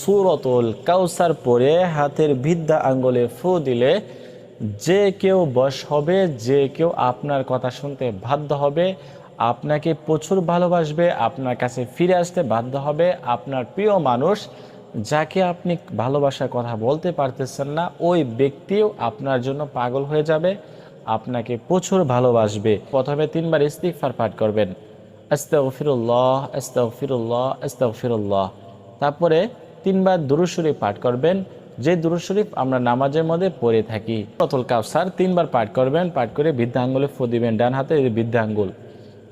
সুরতুল কাউসার পরে হাতের বিদ্যা আঙ্গুলে ফু দিলে যে কেউ বশ হবে, যে কেউ আপনার কথা শুনতে বাধ্য হবে, আপনাকে প্রচুর ভালোবাসবে, আপনার কাছে ফিরে আসতে বাধ্য হবে, আপনার প্রিয় মানুষ যাকে আপনি ভালোবাসার কথা বলতে পারতেছেন না, ওই ব্যক্তিও আপনার জন্য পাগল হয়ে যাবে, আপনাকে প্রচুর ভালোবাসবে। প্রথমে তিনবার ইস্তিগফার পাঠ করবেন। আস্তে ফিরুল্লাহ আস্তে আস্তাগফিরুল্লাহ আস্তাগফিরুল্লাহ আস্তাগফিরুল্লাহ। তারপরে তিনবার দুরূদ শরীফ পাঠ করবেন। যে দুরূদ শরীফ আমরা নামাজের মধ্যে পড়ে থাকি অতুল কাউসার তিনবার পাঠ করবেন, পাঠ করে বৃদ্ধা আঙ্গুলে ফু দিবেন, ডান হাতে এই যে বৃদ্ধা আঙ্গুল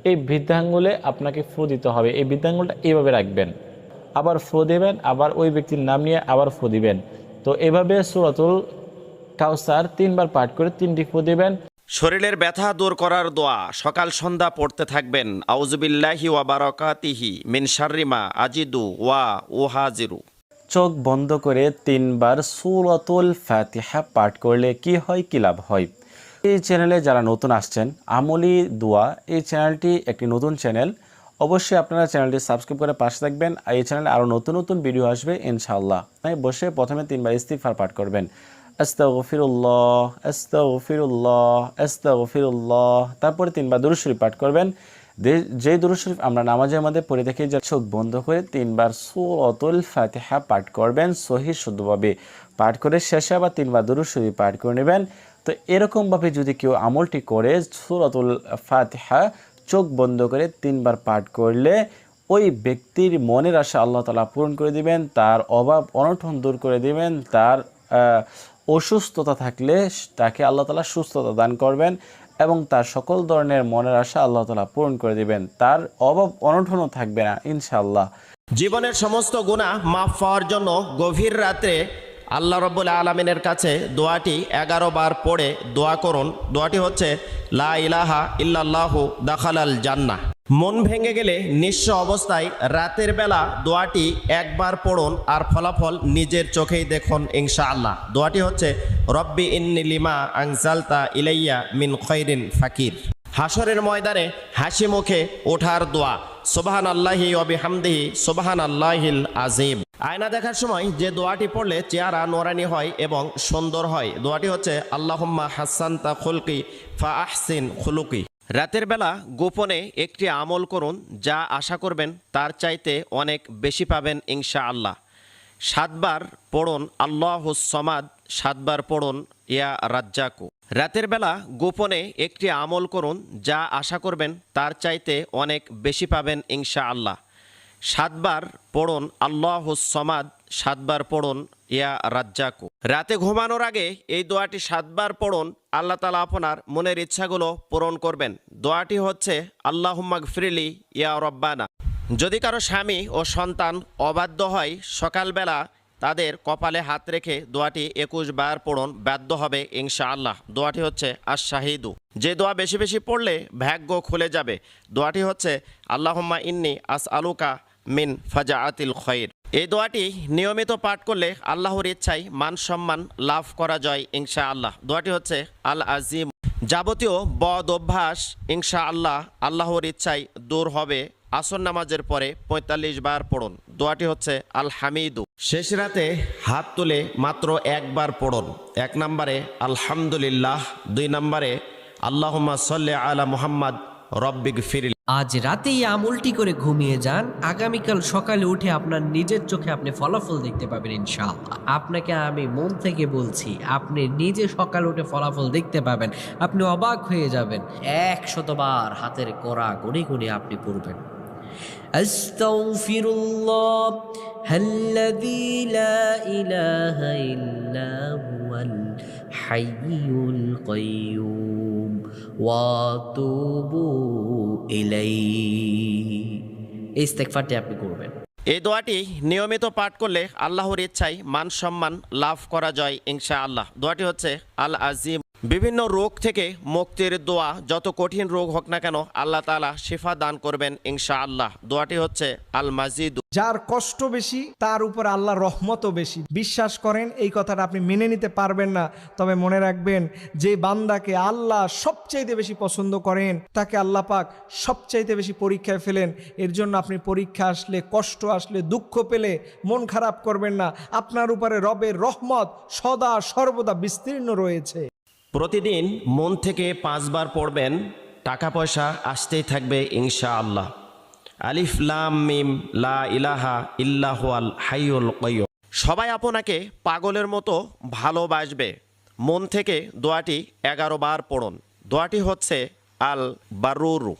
এই বৃদ্ধা আঙ্গুলে আপনাকে ফু দিতে হবে, এই বৃদ্ধা আঙ্গুলটা এইভাবে রাখবেন। আবার ফু দিবেন, আবার ওই ব্যক্তির নাম নিয়ে আবার ফু দিবেন। তো এভাবে সুরাতুল কাউসার তিনবার পাঠ করে তিনটি ফু দিবেন। শরীরের ব্যথা দূর করার দোয়া, সকাল সন্ধ্যা পড়তে থাকবেন। আউজুবিল্লাহি ওয়া বারাকাতিহি মিন শাররিমা আজিদু ওয়া ওহাজিরু চোখ বন্ধ করে তিনবার সুরতুল ফাতিহা পাঠ করলে কি হয়, কি লাভ হয়? এই চ্যানেলে যারা নতুন আসছেন, আমলি দোয়া, এই চ্যানেলটি একটি নতুন চ্যানেল। অবশ্যই আপনারা চ্যানেলটি সাবস্ক্রাইব করে পাশে থাকবেন আর এই চ্যানেলে আরও নতুন নতুন ভিডিও আসবে, ইনশাআল্লাহ। বসে প্রথমে তিনবার ইস্তিগফার পাঠ করবেন। আস্তাগফিরুল্লাহ আস্তাগফিরুল্লাহ আস্তাগফিরুল্লাহ। তারপরে তিনবার দুরূদ শরীফ পাঠ করবেন। যে দুরূদ শরীফ আমরা নামাজের মধ্যে পড়ে দেখি যে চোখ বন্ধ করে তিনবার সূরাতুল ফাতিহা পাঠ করবেন, সহি শুদ্ধভাবে পাঠ করে শেষে আবার তিনবার দুরূদ শরীফ পাঠ করে নেবেন। তো এরকমভাবে যদি কেউ আমলটি করে সূরাতুল ফাতিহা চোখ বন্ধ করে তিনবার পাঠ করলে ওই ব্যক্তির মনের আশা আল্লাহ তালা পূরণ করে দিবেন, তার অভাব অনটন দূর করে দিবেন, তার অসুস্থতা থাকলে তাকে আল্লাহ তালা সুস্থতা দান করবেন। এবং তার সকল ধরনের মনের আশা আল্লাহ তালা পূরণ করে দিবেন। তার অভাব অনটনও থাকবে না, ইনশাআল্লাহ। জীবনের সমস্ত গুণা মাফ পাওয়ার জন্য গভীর রাত্রে আল্লাহ রব্বুল আলমিনের কাছে দোয়াটি এগারো বার পড়ে দোয়া করুন। দোয়াটি হচ্ছে, লা ইলাহা ইল্লাল্লাহু দাখালাল জান্নাহ। মন ভেঙে গেলে নিঃস্ব অবস্থায় রাতের বেলা দোয়াটি একবার পড়ুন আর ফলাফল নিজের চোখেই দেখুন, ইনশাআল্লাহ। দোয়াটি হচ্ছে, রব্বি ইন্নি লিমা আনজালতা ইলাইয়া মিন খৈরিন ফাকির। হাসরের ময়দানে হাসি মুখে ওঠার দোয়া সোবাহান আল্লাহি অবি হামদিহি সোবাহান আল্লাহিল আজিম আয়না দেখার সময় যে দোয়াটি পড়লে চেহারা নোরানি হয় এবং সুন্দর হয়। দোয়াটি হচ্ছে, আল্লাহম্মা হাসান্তা খুলকি ফা আহসিন খুলুকি। রাতের বেলা গোপনে একটি আমল করুন, যা আশা করবেন তার চাইতে অনেক বেশি পাবেন ইংশা আল্লাহ সাতবার পড়ুন, আল্লাহ সমাদ, সাতবার পড়ুন, ইয়া রাজ্জাকু। রাতের বেলা গোপনে একটি আমল করুন, যা আশা করবেন তার চাইতে অনেক বেশি পাবেন ইংশা আল্লাহ সাতবার পড়ন, আল্লাহ সমাদ সাতবার পড়ন, ইয়া রাজ্জাকু। রাতে ঘুমানোর আগে এই দোয়াটি সাতবার পড়ন, আল্লাহ তালা আপনার মনের ইচ্ছাগুলো পূরণ করবেন। দোয়াটি হচ্ছে আল্লাহুম্মাগ ফ্রিলি ইয়া রব্বানা। যদি কারও স্বামী ও সন্তান অবাধ্য হয়, সকালবেলা তাদের কপালে হাত রেখে দোয়াটি একুশ বার পড়ন, বাধ্য হবে ইনশাআল্লাহ। দোয়াটি হচ্ছে আশাহিদু যে দোয়া বেশি বেশি পড়লে ভাগ্য খুলে যাবে। দোয়াটি হচ্ছে, আল্লাহম্মা ইন্নি আস আলুকা মিন ফাজা আতিল খৈর। এই দোয়াটি নিয়মিত পাঠ করলে আল্লাহর ইচ্ছায় মান সম্মান লাভ করা যায় ইনশা আল্লাহ দোয়াটি হচ্ছে আল আজিম যাবতীয় বদ অভ্যাস ইনশা আল্লাহ আল্লাহর ইচ্ছায় দূর হবে। আসর নামাজের পরে পঁয়তাল্লিশ বার পড়ুন। দোয়াটি হচ্ছে আল হামিদু শেষ রাতে হাত তুলে মাত্র একবার পড়ুন। এক নম্বরে আলহামদুলিল্লাহ, দুই নম্বরে আল্লাহুম্মা সাল্লি আলা মুহাম্মদ রব্বিগ ফিরিল আজ রাতেই এই আমলটি করে ঘুমিয়ে যান আগামীকাল সকালে উঠে আপনার নিজের চোখে আপনি ফলাফল দেখতে পাবেন ইনশাআল্লাহ আপনাকে আমি মন থেকে বলছি আপনি নিজে সকালে উঠে ফলাফল দেখতে পাবেন আপনি অবাক হয়ে যাবেন এক শতবার হাতের কড়া গুনে গুনে আপনি পড়বেন أستغفر الله الذي لا إله إلا هو الحي القيوم ওয়াতুবু ইলাই ইস্তেকফারটি আপনি করবেন। এই দোয়াটি নিয়মিত পাঠ করলে আল্লাহর ইচ্ছায় মান সম্মান লাভ করা যায় ইনশা আল্লাহ দোয়াটি হচ্ছে আল আজিম বিভিন্ন রোগ থেকে মুক্তির দোয়া, যত কঠিন রোগ হোক না কেন, আল্লাহ তাআলা শিফা দান করবেন ইনশাআল্লাহ। দোয়াটি হচ্ছে আল মাজিদ যার কষ্ট বেশি, তার উপর আল্লাহ রহমতও বেশি। বিশ্বাস করেন, এই কথাটা আপনি মেনে নিতে পারবেন না। তবে মনে রাখবেন, যে বান্দাকে আল্লাহ সবচাইতে বেশি পছন্দ করেন, তাকে আল্লাহ পাক সবচাইতে বেশি পরীক্ষায় ফেলেন। এর জন্য আপনি পরীক্ষা আসলে, কষ্ট আসলে, দুঃখ পেলে মন খারাপ করবেন না। আপনার উপরে রবের রহমত সদা সর্বদা বিস্তীর্ণ রয়েছে। প্রতিদিন মন থেকে পাঁচবার পড়বেন টাকা পয়সা আসতেই থাকবে ইনশা আল্লাহ আলিফ, লাম, মিম, লা ইলাহা ইল্লাহাল আল হাইয়ুল কাইয়্যুম সবাই আপনাকে পাগলের মতো ভালোবাসবে। মন থেকে দোয়াটি এগারো বার পড়ুন। দোয়াটি হচ্ছে আল বারুরু